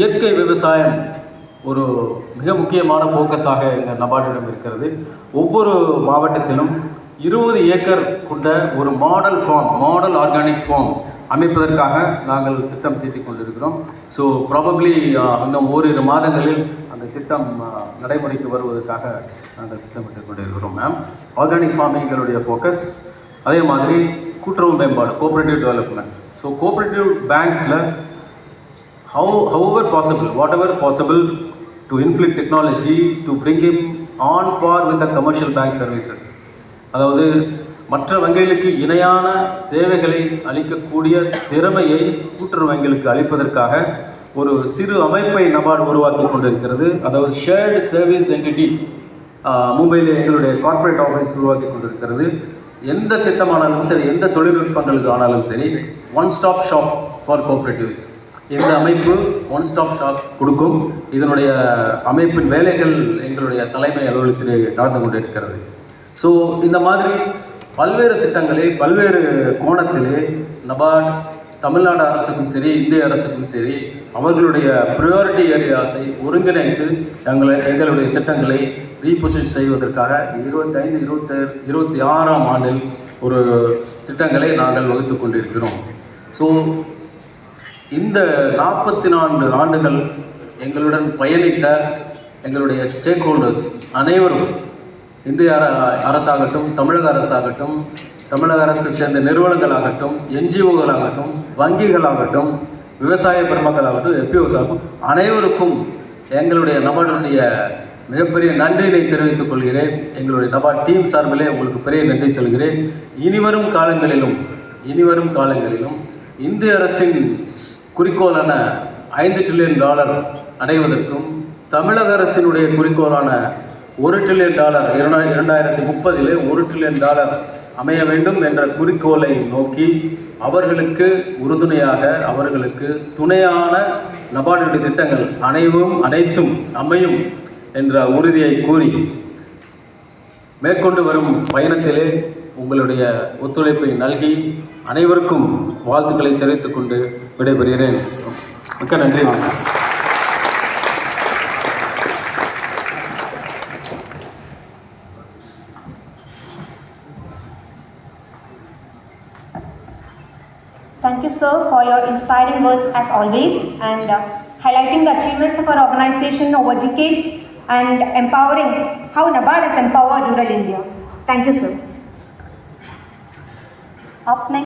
இயற்கை விவசாயம் ஒரு மிக முக்கியமான ஃபோக்கஸாக எங்கள் நபார்டிடம் இருக்கிறது. ஒவ்வொரு மாவட்டத்திலும் இருபது ஏக்கர் கொண்ட ஒரு model farm model organic farm அமைப்பதற்காக நாங்கள் திட்டம் தீட்டிக் கொண்டிருக்கிறோம். ஸோ ப்ராபப்ளி இன்னும் ஓரிரு மாதங்களில் அந்த திட்டம் நடைமுறைக்கு வருவதற்காக நாங்கள் திட்டமிட்டு கொண்டிருக்கிறோம் மேம் ஆர்கானிக் ஃபார்மிங் எங்களுடைய ஃபோக்கஸ் அதே மாதிரி கூட்டுறவு மேம்பாடு கோஆப்ரேட்டிவ் டெவலப்மெண்ட் ஸோ கோஆப்ரேட்டிவ் பேங்க்ஸில் how however possible whatever possible to inflict technology to bring him on par with the commercial bank services. அதாவது மற்ற வங்கிகளுக்கு இணையான சேவைகளை அளிக்கக்கூடிய திறமையை கூட்டுறவு வங்கிகளுக்கு அளிப்பதற்காக ஒரு சிறு அமைப்பை நபார்டு உருவாக்கி கொண்டிருக்கிறது. அதாவது ஷேர்டு சர்வீஸ் என்டிட்டி மும்பையில் எங்களுடைய கார்ப்பரேட் ஆஃபீஸ் உருவாக்கி கொண்டிருக்கிறது. எந்த திட்டமானாலும் சரி எந்த தொழில்நுட்பங்களுக்கு ஆனாலும் சரி one stop shop for cooperatives இந்த அமைப்பு ஒன் ஸ்டாப் ஷாப் கொடுக்கும். இதனுடைய அமைப்பின் வேலைகள் எங்களுடைய தலைமை அலுவலகத்திலே நடந்து கொண்டிருக்கிறது. ஸோ இந்த மாதிரி பல்வேறு திட்டங்களை பல்வேறு கோணத்திலே நபார்ட் தமிழ்நாடு அரசுக்கும் சரி இந்திய அரசுக்கும் சரி அவர்களுடைய ப்ரையாரிட்டி ஏரியாஸை ஒருங்கிணைத்து எங்களை எங்களுடைய திட்டங்களை ரீபொசிஷன் செய்வதற்காக இருபத்தைந்து இருபத்தி இருபத்தி ஆறாம் ஆண்டில் ஒரு திட்டங்களை நாங்கள் வகுத்து கொண்டிருக்கிறோம். ஸோ இந்த நாற்பத்தி நான்கு ஆண்டுகள் எங்களுடன் பயணித்த எங்களுடைய ஸ்டேக் ஹோல்டர்ஸ் அனைவரும் இந்திய அர அரசாகட்டும் தமிழக அரசாகட்டும் தமிழக அரசை சேர்ந்த நிறுவனங்களாகட்டும் என்ஜிஓக்களாகட்டும் வங்கிகளாகட்டும் விவசாய பெருமக்களாகட்டும் எப்பிஓஸ் ஆகும் அனைவருக்கும் எங்களுடைய நபார்டுடைய மிகப்பெரிய நன்றியினை தெரிவித்துக் கொள்கிறேன். எங்களுடைய நபார்ட் டீம் சார்பிலே உங்களுக்கு பெரிய நன்றி சொல்கிறேன். இனிவரும் காலங்களிலும் இனிவரும் காலங்களிலும் இந்திய அரசின் குறிக்கோளான ஐந்து ட்ரில்லியன் டாலர் அடைவதற்கும் தமிழக அரசினுடைய குறிக்கோளான ஒரு ட்ரில்லியன் டாலர் இரண்டாயிர இரண்டாயிரத்தி முப்பதிலே ஒரு ட்ரில்லியன் டாலர் அமைய வேண்டும் என்ற குறிக்கோளை நோக்கி அவர்களுக்கு உறுதுணையாக அவர்களுக்கு துணையான நபார்டுடைய திட்டங்கள் அனைவும் அனைத்தும் அமையும் என்ற உறுதியை கூறி மேற்கொண்டு வரும் பயணத்திலே உங்களுடைய ஒத்துழைப்பை நல்கி அனைவருக்கும் வாழ்த்துக்களை தெரிவித்துக் கொண்டு விடைபெறுகிறேன் மிக்க நன்றி வணக்கம் Thank you, sir, for your inspiring words as always and uh, highlighting the achievements of our organization over decades and empowering how NABARD has empowered rural India. Thank you, sir. Up next.